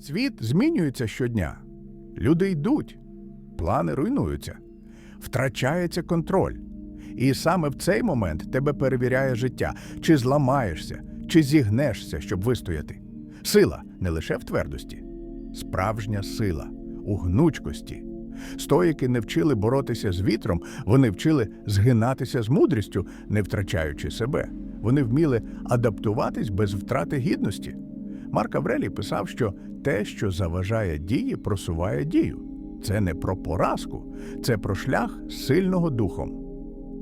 Світ змінюється щодня. Люди йдуть, плани руйнуються, втрачається контроль. І саме в цей момент тебе перевіряє життя, чи зламаєшся, чи зігнешся, щоб вистояти. Сила не лише в твердості, справжня сила у гнучкості. Стоїки не вчили боротися з вітром, вони вчили згинатися з мудрістю, не втрачаючи себе. Вони вміли адаптуватись без втрати гідності. Марк Аврелій писав, що те, що заважає дії, просуває дію. Це не про поразку, це про шлях сильного духом.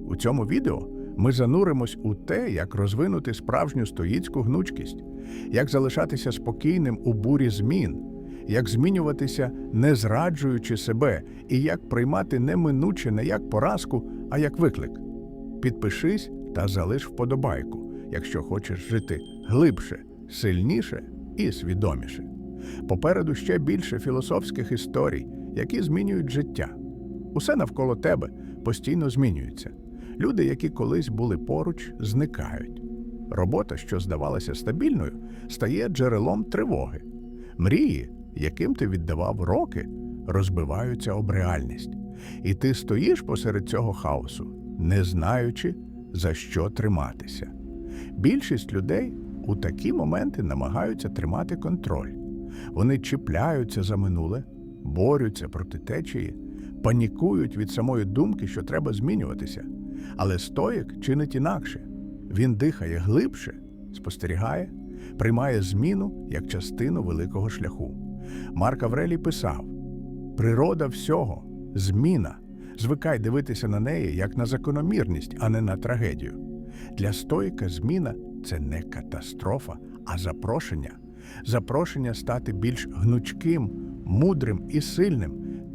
У цьому відео ми зануримось у те, як розвинути справжню стоїцьку гнучкість, як залишатися спокійним у бурі змін, як змінюватися, не зраджуючи себе, і як приймати неминуче не як поразку, а як виклик. Підпишись та залиш вподобайку, якщо хочеш жити глибше, сильніше і свідоміше. Попереду ще більше філософських історій, які змінюють життя. Усе навколо тебе постійно змінюється. Люди, які колись були поруч, зникають. Робота, що здавалася стабільною, стає джерелом тривоги. Мрії, яким ти віддавав роки, розбиваються об реальність. І ти стоїш посеред цього хаосу, не знаючи, за що триматися. Більшість людей у такі моменти намагаються тримати контроль. Вони чіпляються за минуле, борються проти течії, панікують від самої думки, що треба змінюватися. Але стоїк чинить інакше. Він дихає глибше, спостерігає, приймає зміну як частину великого шляху. Марк Аврелій писав: природа всього зміна. Звикай дивитися на неї як на закономірність, а не на трагедію. Для стоїка зміна це не катастрофа, а запрошення. Запрошення стати більш гнучким, мудрим і сильним.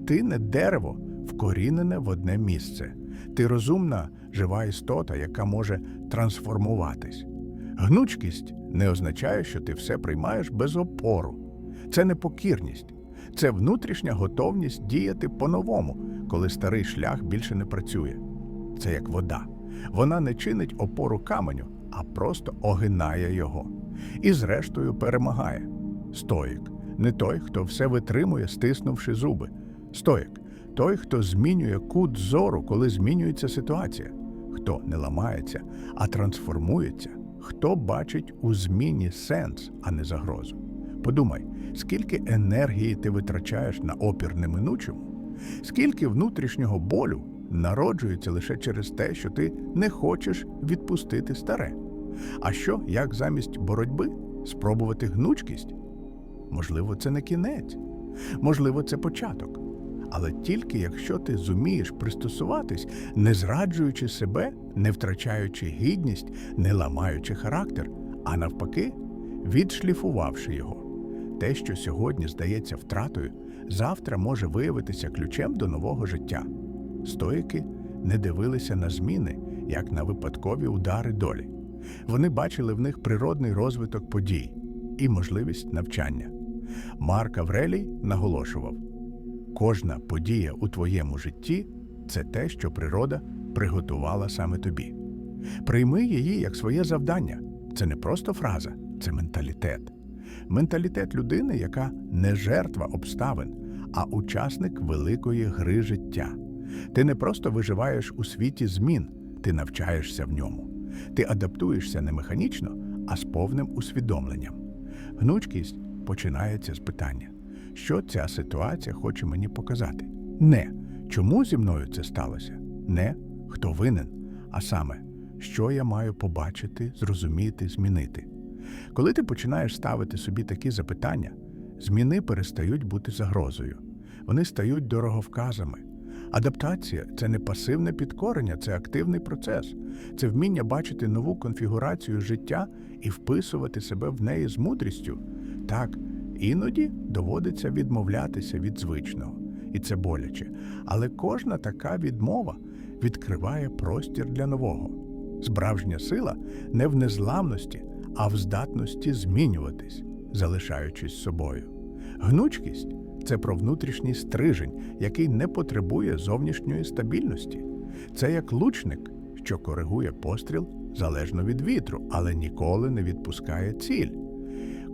Ти не дерево, вкорінене в одне місце. Ти розумна, жива істота, яка може трансформуватись. Гнучкість не означає, що ти все приймаєш без опору. Це не покірність, це внутрішня готовність діяти по-новому, коли старий шлях більше не працює. Це як вода. Вона не чинить опору каменю, а просто огинає його. І, зрештою, перемагає. Стоїк не той, хто все витримує, стиснувши зуби. Стоїк той, хто змінює кут зору, коли змінюється ситуація, хто не ламається, а трансформується, хто бачить у зміні сенс, а не загрозу. Подумай, скільки енергії ти витрачаєш на опір неминучому, скільки внутрішнього болю народжується лише через те, що ти не хочеш відпустити старе. А що, як замість боротьби спробувати гнучкість? Можливо, це не кінець, можливо, це початок. Але тільки якщо ти зумієш пристосуватись, не зраджуючи себе, не втрачаючи гідність, не ламаючи характер, а навпаки, відшліфувавши його. Те, що сьогодні здається втратою, завтра може виявитися ключем до нового життя. Стоїки не дивилися на зміни, як на випадкові удари долі. Вони бачили в них природний розвиток подій і можливість навчання. Марк Аврелій наголошував: кожна подія у твоєму житті це те, що природа приготувала саме тобі. Прийми її як своє завдання. Це не просто фраза, це менталітет. Менталітет людини, яка не жертва обставин, а учасник великої гри життя. Ти не просто виживаєш у світі змін, ти навчаєшся в ньому. Ти адаптуєшся не механічно, а з повним усвідомленням. Гнучкість починається з питання, що ця ситуація хоче мені показати. Не чому зі мною це сталося, не хто винен, а саме, що я маю побачити, зрозуміти, змінити. Коли ти починаєш ставити собі такі запитання, зміни перестають бути загрозою, вони стають дороговказами. Адаптація це не пасивне підкорення, це активний процес, це вміння бачити нову конфігурацію життя і вписувати себе в неї з мудрістю. Так, іноді доводиться відмовлятися від звичного, і це боляче. Але кожна така відмова відкриває простір для нового. Справжня сила не в незламності, а в здатності змінюватись, залишаючись собою. Гнучкість це про внутрішній стрижень, який не потребує зовнішньої стабільності. Це як лучник, що коригує постріл залежно від вітру, але ніколи не відпускає ціль.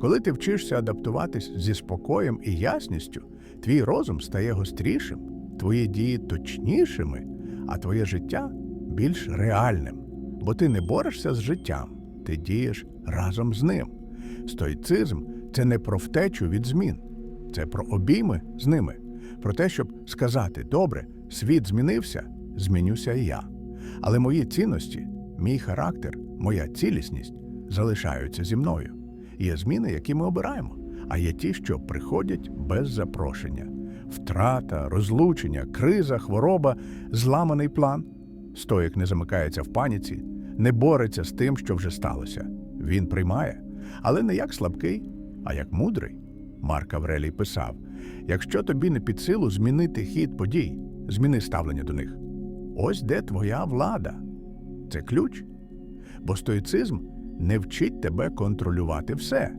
Коли ти вчишся адаптуватись зі спокоєм і ясністю, твій розум стає гострішим, твої дії точнішими, а твоє життя більш реальним. Бо ти не борешся з життям, ти дієш разом з ним. Стоїцизм це не про втечу від змін, це про обійми з ними, про те, щоб сказати: добре, світ змінився, змінюся і я. Але мої цінності, мій характер, моя цілісність залишаються зі мною. Є зміни, які ми обираємо, а є ті, що приходять без запрошення. Втрата, розлучення, криза, хвороба, зламаний план. Стоїк не замикається в паніці, не бореться з тим, що вже сталося. Він приймає, але не як слабкий, а як мудрий. Марк Аврелій писав: якщо тобі не під силу змінити хід подій, зміни ставлення до них. Ось де твоя влада. Це ключ. Бо стоїцизм не вчить тебе контролювати все.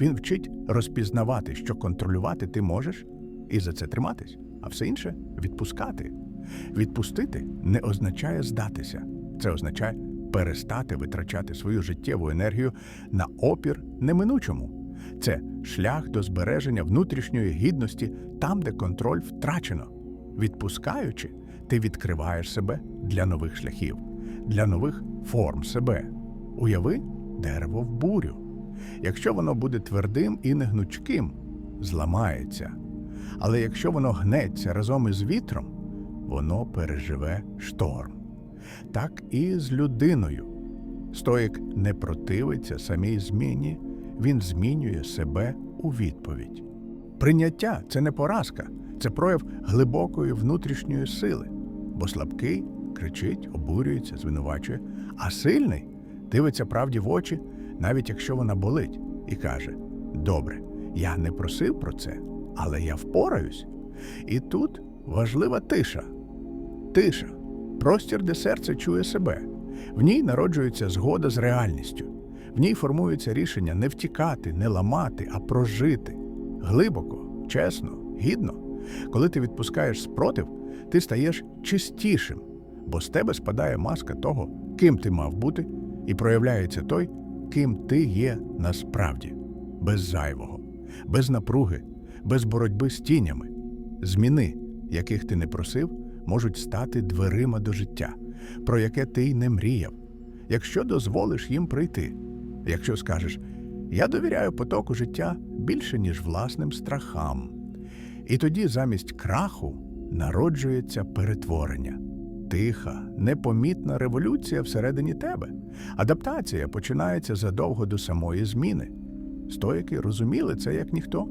Він вчить розпізнавати, що контролювати ти можеш, і за це триматись, а все інше відпускати. Відпустити не означає здатися. Це означає перестати витрачати свою життєву енергію на опір неминучому. Це шлях до збереження внутрішньої гідності там, де контроль втрачено. Відпускаючи, ти відкриваєш себе для нових шляхів, для нових форм себе. Уяви дерево в бурю. Якщо воно буде твердим і негнучким, зламається. Але якщо воно гнеться разом із вітром, воно переживе шторм. Так і з людиною. Стоїк не противиться самій зміні, він змінює себе у відповідь. Прийняття це не поразка, це прояв глибокої внутрішньої сили, бо слабкий кричить, обурюється, звинувачує, а сильний дивиться правді в очі, навіть якщо вона болить, і каже: Добре, я не просив про це, але я впораюсь. І тут важлива тиша. Тиша простір, де серце чує себе. В ній народжується згода з реальністю. В ній формується рішення не втікати, не ламати, а прожити глибоко, чесно, гідно. Коли ти відпускаєш спротив, ти стаєш чистішим, бо з тебе спадає маска того, ким ти мав бути, і проявляється той, ким ти є насправді, без зайвого, без напруги, без боротьби з тінями. Зміни, яких ти не просив, можуть стати дверима до життя, про яке ти й не мріяв, якщо дозволиш їм прийти, якщо скажеш я довіряю потоку життя більше, ніж власним страхам. І тоді замість краху народжується перетворення, тиха, непомітна революція всередині тебе. Адаптація починається задовго до самої зміни. Стоїки розуміли це як ніхто.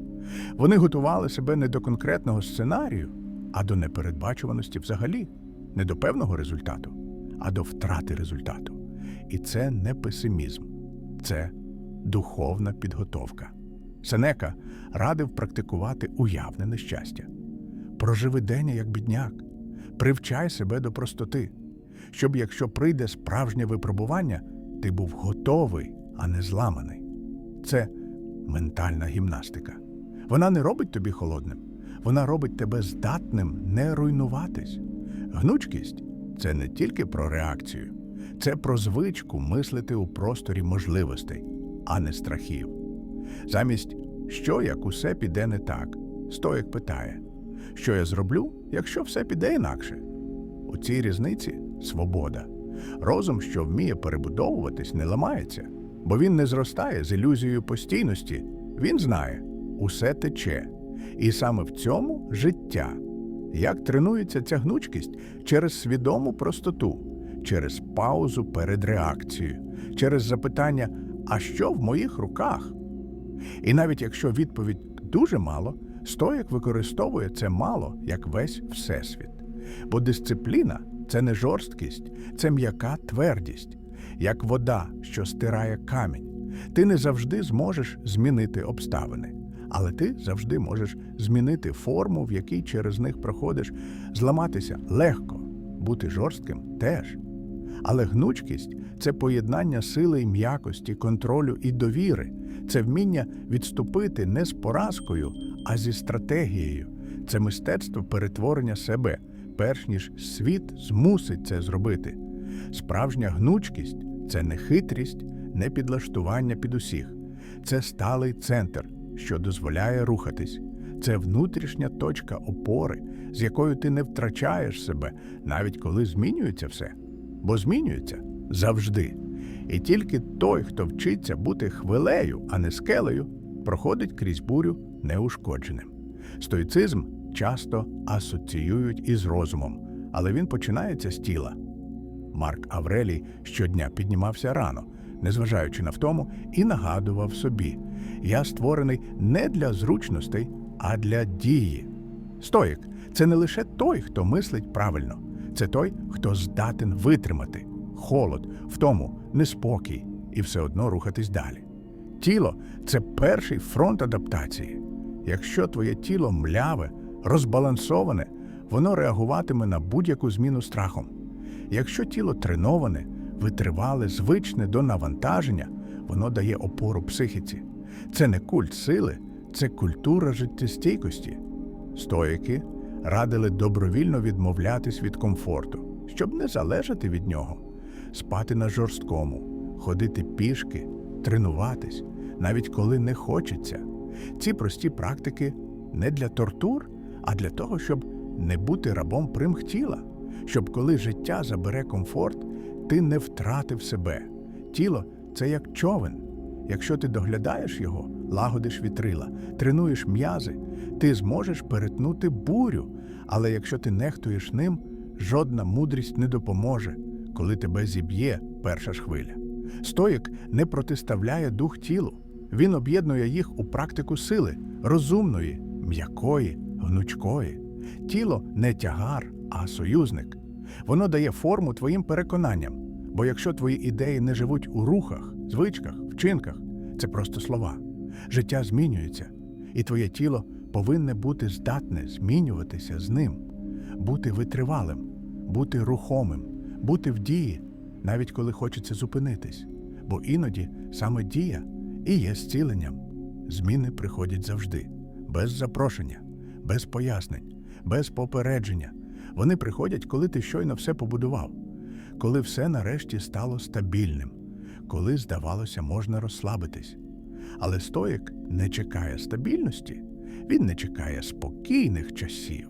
Вони готували себе не до конкретного сценарію, а до непередбачуваності взагалі, не до певного результату, а до втрати результату. І це не песимізм, це духовна підготовка. Сенека радив практикувати уявне щастя. Проживи день як бідняк, привчай себе до простоти, щоб, якщо прийде справжнє випробування, ти був готовий, а не зламаний. Це ментальна гімнастика. Вона не робить тобі холодним, вона робить тебе здатним не руйнуватись. Гнучкість це не тільки про реакцію, це про звичку мислити у просторі можливостей, а не страхів. Замість що як усе піде не так, стоїк питає, що я зроблю, якщо все піде інакше. У цій різниці свобода. Розум, що вміє перебудовуватись, не ламається, бо він не зростає з ілюзією постійності. Він знає, усе тече. І саме в цьому життя. Як тренується ця гнучкість через свідому простоту, через паузу перед реакцією, через запитання, а що в моїх руках? І навіть якщо відповідь дуже мало, стоїк використовує це мало як весь всесвіт. Бо дисципліна це не жорсткість, це м'яка твердість, як вода, що стирає камінь. Ти не завжди зможеш змінити обставини, але ти завжди можеш змінити форму, в якій через них проходиш, зламатися легко, бути жорстким теж. Але гнучкість це поєднання сили й м'якості, контролю і довіри, це вміння відступити не з поразкою, а зі стратегією. Це мистецтво перетворення себе, перш ніж світ змусить це зробити. Справжня гнучкість це не хитрість, не підлаштування під усіх. це сталий центр, що дозволяє рухатись. Це внутрішня точка опори, з якою ти не втрачаєш себе, навіть коли змінюється все. Бо змінюється завжди. І тільки той, хто вчиться бути хвилею, а не скелею, проходить крізь бурю неушкодженим. Стоїцизм часто асоціюють із розумом, але він починається з тіла. Марк Аврелій щодня піднімався рано, незважаючи на втому, і нагадував собі: я створений не для зручностей, а для дії. Стоїк це не лише той, хто мислить правильно, це той, хто здатен витримати холод, втому, неспокій і все одно рухатись далі. Тіло це перший фронт адаптації. Якщо твоє тіло мляве, розбалансоване, воно реагуватиме на будь-яку зміну страхом. Якщо тіло треноване, витривале, звичне до навантаження, воно дає опору психіці. Це не культ сили, це культура життєстійкості. Стоїки радили добровільно відмовлятись від комфорту, щоб не залежати від нього, спати на жорсткому, ходити пішки, тренуватись, навіть коли не хочеться. Ці прості практики не для тортур, а для того, щоб не бути рабом примх тіла, щоб коли життя забере комфорт, ти не втратив себе. Тіло це як човен. Якщо ти доглядаєш його, лагодиш вітрила, тренуєш м'язи, ти зможеш перетнути бурю. Але якщо ти нехтуєш ним, жодна мудрість не допоможе, коли тебе зіб'є перша ж хвиля. Стоїк не протиставляє дух тілу. Він об'єднує їх у практику сили, розумної, м'якої, гнучкої. Тіло не тягар, а союзник. Воно дає форму твоїм переконанням. Бо якщо твої ідеї не живуть у рухах, звичках, вчинках, це просто слова. Життя змінюється, і твоє тіло повинне бути здатне змінюватися з ним, бути витривалим, бути рухомим, бути в дії, навіть коли хочеться зупинитись. Бо іноді саме дія і є зціленням. Зміни приходять завжди, без запрошення, без пояснень, без попередження. Вони приходять, коли ти щойно все побудував, коли все нарешті стало стабільним, коли, здавалося, можна розслабитись. Але стоїк не чекає стабільності, він не чекає спокійних часів,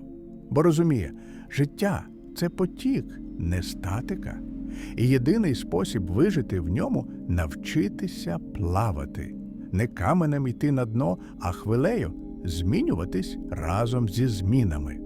бо розуміє, життя це потік, не статика. І єдиний спосіб вижити в ньому навчитися плавати, не каменем йти на дно, а хвилею змінюватись разом зі змінами.